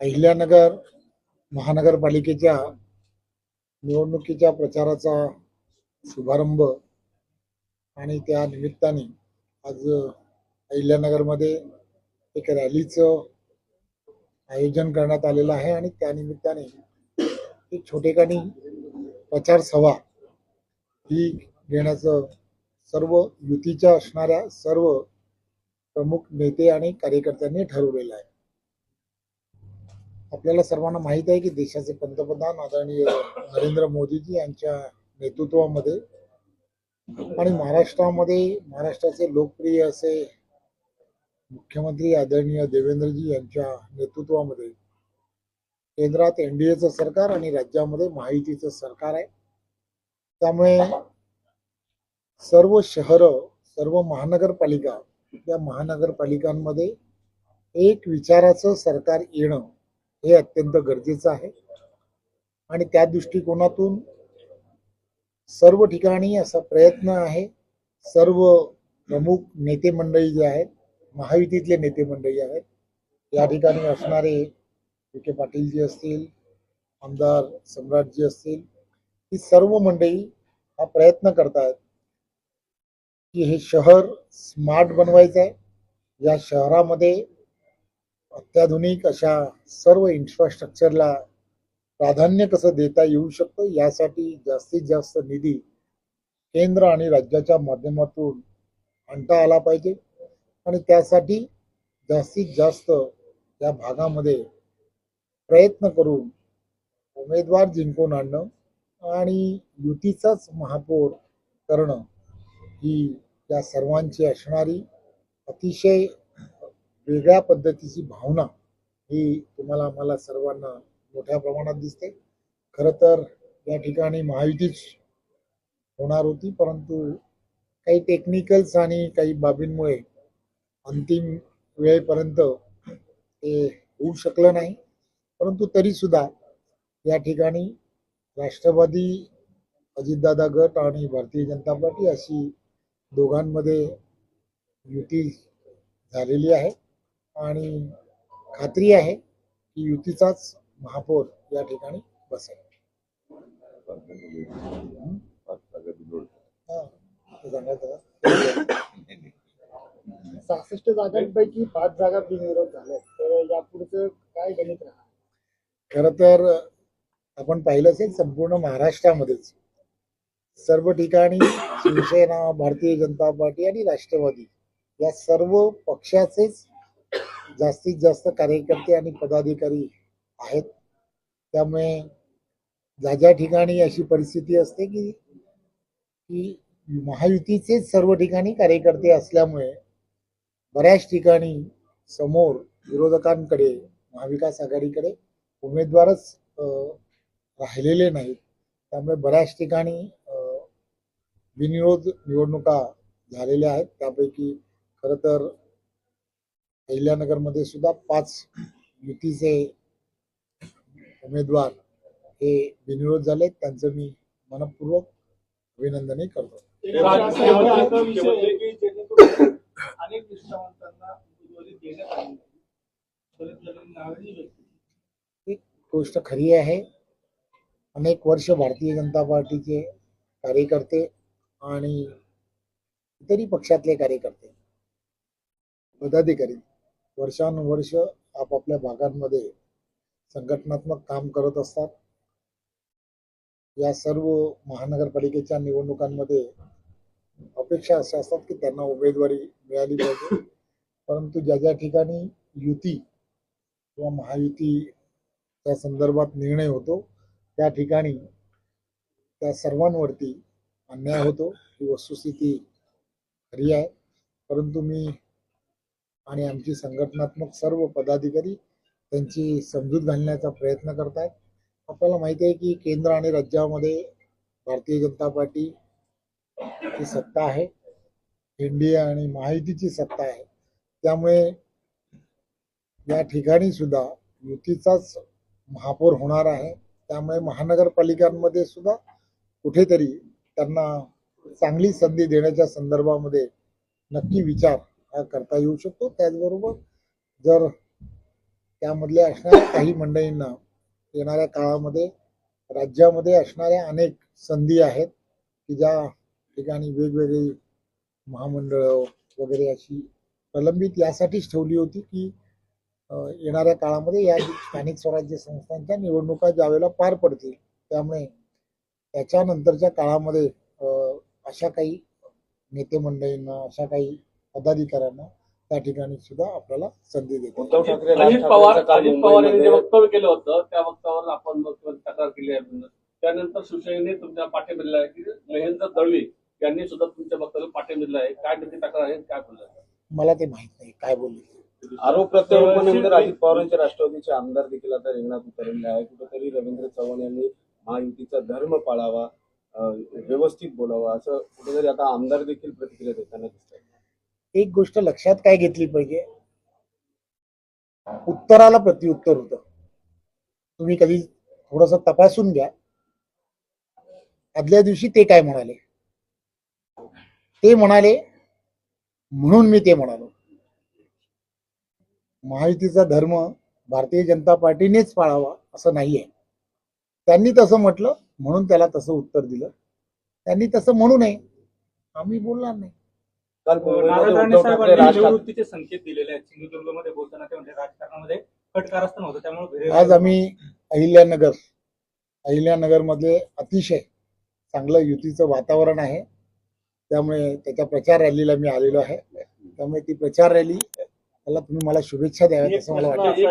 अहिल्यानगर महानगरपालिकेच्या निवडणुकीच्या प्रचाराचा शुभारंभ आणि त्या निमित्ताने आज अहिल्यानगरमध्ये एक रॅलीचं आयोजन करण्यात आलेलं आहे आणि त्या निमित्ताने एक छोटेखानी प्रचार सभा ही घेण्याचं सर्व युतीच्या असणाऱ्या सर्व प्रमुख नेते आणि कार्यकर्त्यांनी ठरवलेलं आहे. आपल्याला सर्वांना माहीत आहे की देशाचे पंतप्रधान आदरणीय नरेंद्र मोदीजी यांच्या नेतृत्वामध्ये आणि महाराष्ट्रामध्ये महाराष्ट्राचे लोकप्रिय असे मुख्यमंत्री आदरणीय देवेंद्रजी यांच्या नेतृत्वामध्ये केंद्रात एनडीएचं सरकार आणि राज्यामध्ये महायुतीचं सरकार आहे. त्यामुळे सर्व शहरं सर्व महानगरपालिका या महानगरपालिकांमध्ये एक विचाराचं सरकार येणं हे अत्यंत गरजेचं आहे. आणि त्या दृष्टिकोनातून सर्व ठिकाणी असा प्रयत्न आहे. सर्व प्रमुख नेते मंडळी जे आहेत महायुतीतले नेते मंडळी आहेत या ठिकाणी असणारे विखे पाटीलजी असतील आमदार सम्राटजी असतील ही सर्व मंडळी हा प्रयत्न करतायत की हे शहर स्मार्ट बनवायचं आहे. या शहरामध्ये अत्याधुनिक अशा सर्व इन्फ्रास्ट्रक्चरला प्राधान्य कसं देता येऊ शकतं यासाठी जास्तीत जास्त निधी केंद्र आणि राज्याच्या माध्यमातून आणता आला पाहिजे. आणि त्यासाठी जास्तीत जास्त या भागामध्ये प्रयत्न करून उमेदवार जिंकून आणणं आणि युतीचाच महापौर करणं ही या सर्वांची असणारी अतिशय वेगळ्या पद्धतीची भावना ही तुम्हाला आम्हाला सर्वांना मोठ्या प्रमाणात दिसते. खरं तर या ठिकाणी महायुतीच होणार होती परंतु काही टेक्निकल्स आणि काही बाबींमुळे अंतिम वेळेपर्यंत ते होऊ शकलं नाही. परंतु तरीसुद्धा या ठिकाणी राष्ट्रवादी अजितदादा गट आणि भारतीय जनता पार्टी अशी दोघांमध्ये युती झालेली आहे. आणि खात्री आहे की युतीचाच महापौर या ठिकाणी बसेल? सहासष्ट जागांपैकी पाच जागा बिनविरोध झाल्या तर यापुढचं काय गणित राहणार? खरं तर आपण पाहिलं असेल संपूर्ण महाराष्ट्रामध्येच. सर्व ठिकाणी शिवसेना भारतीय जनता पार्टी आणि राष्ट्रवादी या सर्व पक्षाचेच जास्तीत जास्त कार्यकर्ते आणि पदाधिकारी आहेत. त्यामुळे ज्या ज्या ठिकाणी अशी परिस्थिती असते की की महायुतीचेच सर्व ठिकाणी कार्यकर्ते असल्यामुळे बऱ्याच ठिकाणी समोर विरोधकांकडे महाविकास आघाडीकडे उमेदवारच राहिलेले नाहीत. त्यामुळे बऱ्याच ठिकाणी बिनविरोध निवडणुका झालेल्या आहेत. त्यापैकी खरं तर अहिल्यानगरमध्ये सुद्धा पाच युतीचे उमेदवार हे बिनविरोध झाले त्यांचं मी मनपूर्वक अभिनंदनही करतो. एक अनेक गोष्ट खरी आहे. अनेक वर्ष भारतीय जनता पार्टीचे कार्यकर्ते आणि इतरही पक्षातले कार्यकर्ते पदाधिकारी वर्षानुवर्ष आपापल्या भागांमध्ये संघटनात्मक काम करत असतात. या सर्व महानगरपालिकेच्या निवडणुकांमध्ये अपेक्षा अशा असतात की त्यांना उमेदवारी मिळाली पाहिजे. परंतु ज्या ज्या ठिकाणी युती किंवा महायुतीच्या संदर्भात निर्णय होतो त्या ठिकाणी त्या सर्वांवरती अन्याय होतो. ही वस्तुस्थिती खरी आहे. परंतु मी आणि आमची संघटनात्मक सर्व पदाधिकारी त्यांची समजूत घालण्याचा प्रयत्न करत आहेत आपल्याला माहिती आहे की केंद्र आणि राज्यामध्ये भारतीय जनता पार्टी ची सत्ता आहे. एनडीए आणि महायुतीची सत्ता आहे. त्यामुळे या ठिकाणी सुद्धा युतीचाच महापौर होणार आहे. त्यामुळे महानगरपालिकांमध्ये सुद्धा कुठेतरी त्यांना चांगली संधी देण्याच्या संदर्भामध्ये नक्की विचार हा करता येऊ शकतो. त्याचबरोबर जर त्यामधल्या असणाऱ्या काही मंडळींना येणाऱ्या काळामध्ये राज्यामध्ये असणाऱ्या अनेक संधी आहेत की ज्या ठिकाणी वेगवेगळी महामंडळं वगैरे अशी प्रलंबित यासाठीच ठेवली होती की येणाऱ्या काळामध्ये या स्थानिक स्वराज्य संस्थांच्या निवडणुका ज्यावेळेला पार पडतील त्यामुळे त्याच्यानंतरच्या काळामध्ये अशा काही नेते मंडळींना अशा काही पदाधिकाऱ्यांना त्या ठिकाणी सुद्धा आपल्याला संधी देतो. उद्धव ठाकरे राज अजित पवार ठाकरेंचं काल अजित पवार यांनी जे मुंबईमध्ये वक्तव्य केलं होतं त्या वक्तव्यावर आपण तक्रार केली आहे त्यानंतर शिवसेनेने तुमच्या पाठिंबा आहे की महेंद्र दळवी यांनी सुद्धा तुमच्या वक्तव्याला पाठिंबा आहे. काय त्याची तक्रार आहे काय बोललं मला ते माहीत नाही काय बोलले आरोप प्रत्यारोपानंतर अजित पवारांचे राष्ट्रवादीचे आमदार देखील आता रिंगणात उतरलेले आहे कुठेतरी रवींद्र चव्हाण यांनी महायुतीचा धर्म पाळावा अं, व्यवस्थित बोलावा असं कुठेतरी आता आमदार देखील प्रतिक्रिया देताना दिसतात. एक गोष्ट लक्षात काय घेतली पाहिजे? उत्तराला प्रत्युत्तर होतं. तुम्ही कधी थोडस तपासून घ्या. आदल्या दिवशी ते काय म्हणाले? ते म्हणाले म्हणून मी ते म्हणालो. महायुतीचा धर्म भारतीय जनता पार्टीनेच पाळावा असं नाहीये. त्यांनी तसं म्हटलं म्हणून त्याला तसं उत्तर दिलं. त्यांनी तसं म्हणू नये. आम्ही बोलणार नाही. काल नारायण राणे साहेबांनी ठाकरे निवृत्तीचे संकेत दिलेले आहेत. सिंधुदुर्गमध्ये बोलताना ते म्हणजे राजकारणामध्ये कट कारस्थान होतं त्यामुळे आज आम्ही अहिल्यानगर अहिल्यानगरमध्ये अतिशय चांगलं युतीचं वातावरण आहे. त्यामुळे त्याच्या प्रचार रॅलीला मी आलेलो आहे. त्यामुळे ती प्रचार रॅली त्याला तुम्ही मला शुभेच्छा द्याव्यात असं मला वाटतं.